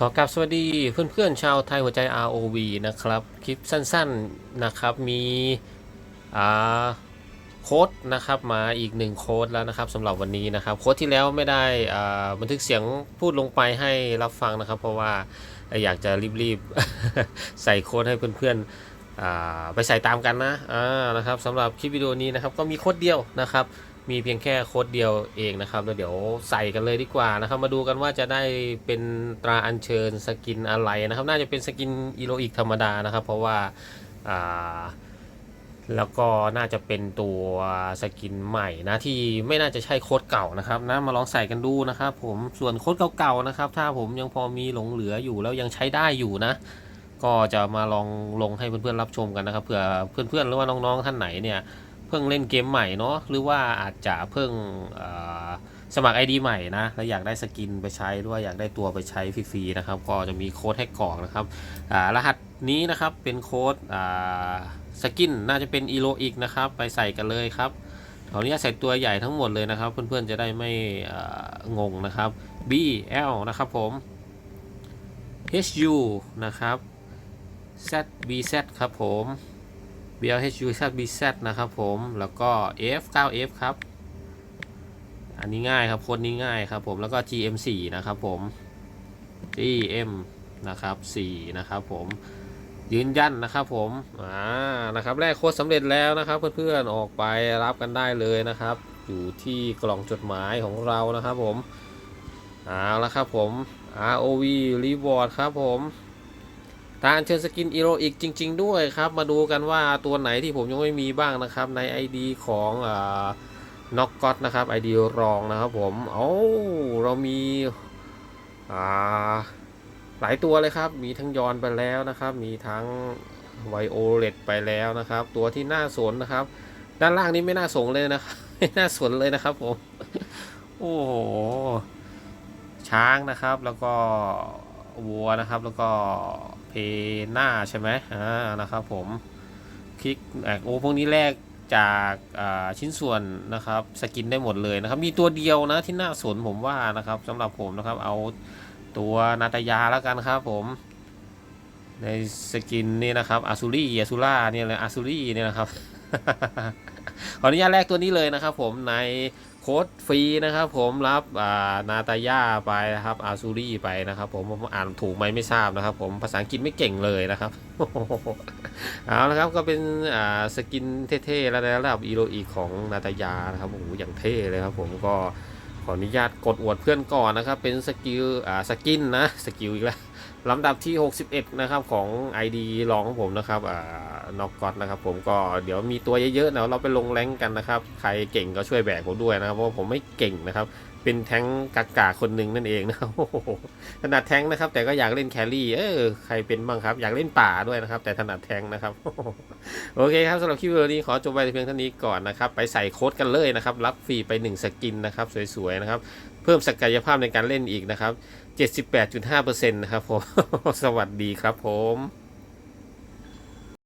ขอกราบสวัสดีเพื่อนๆชาวไทยหัวใจ ROV นะครับ คลิปสั้นๆนะครับมีโค้ดนะครับมาอีกหนึ่งโค้ดแล้วนะครับสำหรับวันนี้นะครับโค้ดที่แล้วไม่ได้บันทึกเสียงพูดลงไปให้รับฟังนะครับ เพราะว่าอยากจะรีบๆ ใส่โค้ดให้เพื่อนๆไปใส่ตามกันนะนะครับสำหรับคลิปวิดีโอนี้นะครับก็มีโค้ดเดียวนะครับ มีเพียงแค่โค้ดเดียวเองนะครับแล้วเดี๋ยวใส่กันเลยดีกว่านะครับ มาดูกันว่าจะได้เป็นตราอัญเชิญสกินอะไรนะครับ น่าจะเป็นสกินอีโรอีกธรรมดานะครับ เพราะว่าอ่าแล้วก็น่าจะเป็นตัวสกินใหม่นะที่ไม่น่าจะใช่โค้ดเก่านะครับนะมาลองใส่กันดูนะครับ ผมส่วนโค้ดเก่าๆนะครับ ถ้าผมยังพอมีหลงเหลืออยู่แล้วยังใช้ได้อยู่นะ ก็จะมาลองลงให้เพื่อนๆรับชมกันนะครับเผื่อเพื่อนๆหรือว่าน้องๆท่านไหนเนี่ย เพิ่งเล่นเกมใหม่เนาะหรือว่าอาจจะเพิ่งสมัคร ID ใหม่นะ แล้วอยากได้สกินไปใช้หรือว่าอยากได้ตัวไปใช้ฟรีๆนะครับ ก็จะมีโค้ดให้กรอกนะครับรหัสนี้นะครับเป็นโค้ดสกินน่าจะเป็นอีโ i อีกนะครับ ไปใส่กันเลยครับขออนุญาตใส่ตัวใหญ่ทั้งหมดเลยนะครับ เพื่อนๆจะได้ไม่งงนะครับ B L นะครับผม H U นะครับ Z B Z ครับผม BLHU ZBZ นะครับผมแล้วก็ F 9F ครับ อันนี้ง่ายครับโค้ดนี้ง่ายครับผมแล้วก็ GM4 นะครับผม GM นะครับ4นะครับผมยืนยันนะครับผม อ่า นะครับแรกโค้ดสำเร็จแล้วนะครับเพื่อนๆ ออกไปรับกันได้เลยนะครับ อยู่ที่กล่องจดหมายของเรานะครับผม เอาละครับผม ROV Reward ครับผม ตาอัญเชิญสกินอีโรอีกจริง ๆ ด้วยครับ มาดูกันว่าตัวไหนที่ผมยังไม่มีบ้างนะครับใน ID ของน็อกก็ตนะครับ ID รองนะครับผมโอ้เรามีาหลายตัวเลยครับ มีทั้งยอนไปแล้วนะครับ มีทั้งไวโอเลตไปแล้วนะครับ ตัวที่น่าสนนะครับ ด้านล่างนี้ไม่น่าสนเลยนะครับไม่น่าสนเลยนะครับผมโอ้โหช้างนะครับแล้วก็วัวนะครับแล้วก็ เพหน้าใช่ไหมอ่านะครับผมคลิกโอ้พวกนี้แลกจากาชิ้นส่วนนะครับสกินได้หมดเลยนะครับ มีตัวเดียวนะที่น่าสนผมว่านะครับสำหรับผมนะครับเอาตัวนาตายาแล้วกันครับผมในสกินนี่นะครับอาซูรี่อาซูล่าเนี่ยเลยอาซูรี่เนี่ยนะครับ ขออนุญาตแลกตัวนี้เลยนะครับผมใน ค้ดฟรีนะครับผมรับอ่านาตาย่าไปนะครับอาซูรี่ไปนะครับผมผมอ่านถูกไหมไม่ทราบนะครับ ผมภาษาอังกฤษไม่เก่งเลยนะครับเอาละครับก็เป็นอ่าสกินเท่ๆแล้วระดับอีโรอีของนาตายานะครับโอ้โหอย่างเท่เลยครับผมก็ ขออนุญาตกดอวดเพื่อนก่อนนะครับ เป็นสกิลอ่าสกินนะสกิลอีกแล้วลำดับที่ 61 นะครับของ ID รองของผมนะครับอ่านอกก็ตนะครับ ผมก็เดี๋ยวมีตัวเยอะๆเดี๋ยวเราไปลงแรงกันนะครับ ใครเก่งก็ช่วยแบกผมด้วยนะครับเพราะผมไม่เก่งนะครับ เป็นแท้งกากาคนหนึ่งนั่นเองนะครับถนัดแท้งนะครับ แต่ก็อยากเล่นแครี่ เออใครเป็นบ้างครับ อยากเล่นป่าด้วยนะครับ แต่ถนัดแท้งนะครับ โอเคครับสำหรับคลิปวิดีโอนี้ขอจบไปเพียงเท่านี้ก่อนนะครับ ไปใส่โค้ดกันเลยนะครับ รับฟรีไป 1 สกินนะครับ สวยๆนะครับ เพิ่มศักยภาพในการเล่นอีกนะครับ 78.5%นะครับผม สวัสดีครับผม